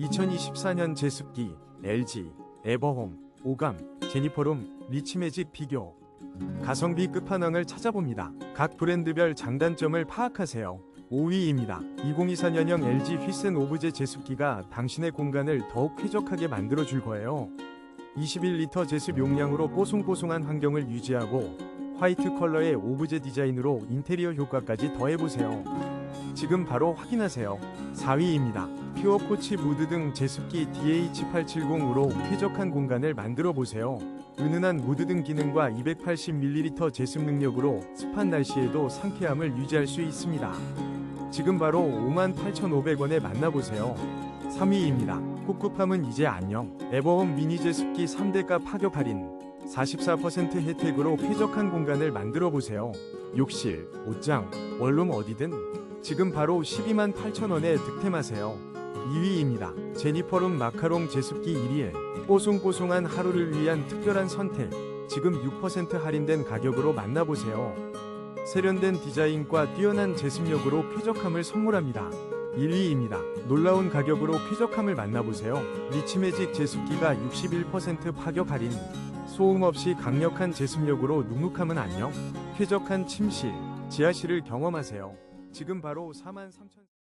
2024년 제습기 LG, 에버홈, 오감, 제니퍼룸, 리치매직 비교 가성비 끝판왕을 찾아봅니다. 각 브랜드별 장단점을 파악하세요. 5위입니다. 2024년형 LG 휘센 오브제 제습기가 당신의 공간을 더욱 쾌적하게 만들어 줄 거예요. 21리터 제습 용량으로 뽀송뽀송한 환경을 유지하고 화이트 컬러의 오브제 디자인으로 인테리어 효과까지 더해보세요. 지금 바로 확인하세요. 4위입니다. 퓨어 코치 무드 등 제습기 DH870으로 쾌적한 공간을 만들어 보세요. 은은한 무드 등 기능과 280ml 제습 능력으로 습한 날씨에도 상쾌함을 유지할 수 있습니다. 지금 바로 58,500원에 만나보세요. 3위입니다. 꿉꿉함은 이제 안녕. 에버홈 미니 제습기 3대가 파격 할인 44% 혜택으로 쾌적한 공간을 만들어 보세요. 욕실, 옷장, 원룸 어디든 지금 바로 12만 8천원에 득템하세요. 2위입니다. 제니퍼룸 마카롱 제습기 1일 뽀송뽀송한 하루를 위한 특별한 선택 지금 6% 할인된 가격으로 만나보세요. 세련된 디자인과 뛰어난 제습력으로 쾌적함을 선물합니다. 1위입니다. 놀라운 가격으로 쾌적함을 만나보세요. 리치매직 제습기가 61% 파격 할인 소음 없이 강력한 제습력으로 눅눅함은 안녕 쾌적한 침실, 지하실을 경험하세요. 지금 바로 43,000